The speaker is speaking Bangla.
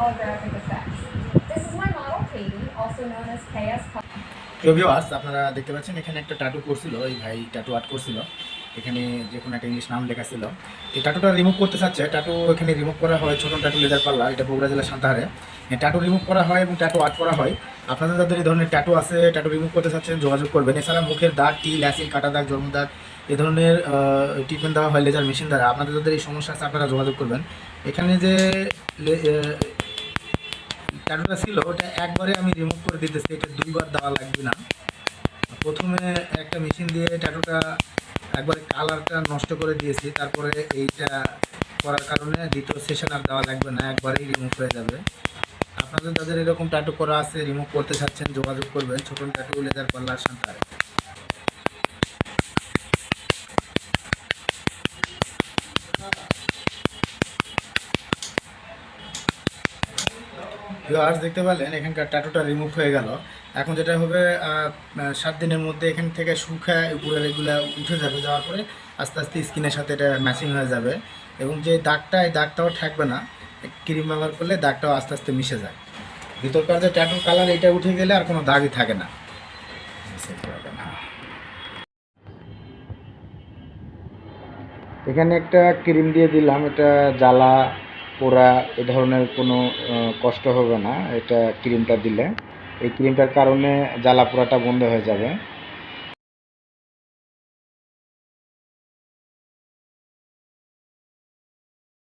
holographic effects. This is my model, Katie, also known as KS প্রিয় ভিউয়ার্স আপনারা দেখতে পাচ্ছেন এখানে একটা টাটু করছিল এই ভাই টাটু আর্ট করছিল। এখানে যে কোনো একটা ইংলিশ নাম লেখা ছিল। এই টাটুটা রিমুভ করতে চাচ্ছে টাটু এখানে রিমুভ করা হয় ছোট টাটু লেদার পাল্লা এটা বগুড়া জেলা সান্তাহারে। টাটু রিমুভ করা হয় এবং টাটু আর্ট করা হয়। আপনাদের যাদের এই ধরনের টাটু আছে টাটু রিমুভ করতে চাচ্ছেন যোগাযোগ করবেন। এছাড়া মুখের দাগ টিল অ্যাসিড কাটা দাগ জন্ম দাগ এ ধরনের ট্রিটমেন্ট দেওয়া হয় লেজার মেশিন দ্বারা। আপনাদের যাদের এই সমস্যা আছে আপনারা যোগাযোগ করবেন। এখানে যে লে- ছিল, ওটা একবারে আমি রিমুভ করে দিতেছি, এটা দুইবার দেওয়া লাগবে না। প্রথমে একটা মেশিন দিয়ে ট্যাটুটা একবারে কালারটা নষ্ট করে দিয়েছি, তারপরে এইটা করার কারণে দ্বিতীয় সেশন আর দেওয়া লাগবে না, একবারেই রিমুভ হয়ে যাবে। আপনাদের তাদের এরকম ট্যাটু করা আছে রিমুভ করতে চাচ্ছেন, যোগাযোগ করবেন, ছোটো ট্যাটু লেজার পার্লার সান্তারে ভিউয়ার্স দেখতে পেলেন, এখানকার ট্যাটুটা রিমুভ হয়ে গেল। এখন যেটা হবে সাত দিনের মধ্যে এখান থেকে শুকায় উপরে এগুলো উঠে যাবে, যাওয়ার পরে আস্তে আস্তে স্কিনের সাথে এটা ম্যাচিং হয়ে যাবে। এবং যে দাগটা, এই দাগটাও থাকবে না। ক্রিম ব্যবহার করলে দাগটাও আস্তে আস্তে মিশে যায়। ভিতরকার যে ট্যাটুর কালার এটা উঠে গেলে আর কোনো দাগই থাকে না। এখানে একটা ক্রিম দিয়ে দিলাম, এটা জ্বালা পোড়া এ ধরনের কোনো কষ্ট হবে না, এটা ক্রিমটা দিলে। এই ক্রিমটার কারণে জ্বালা পোড়াটা বন্ধ হয়ে যাবে।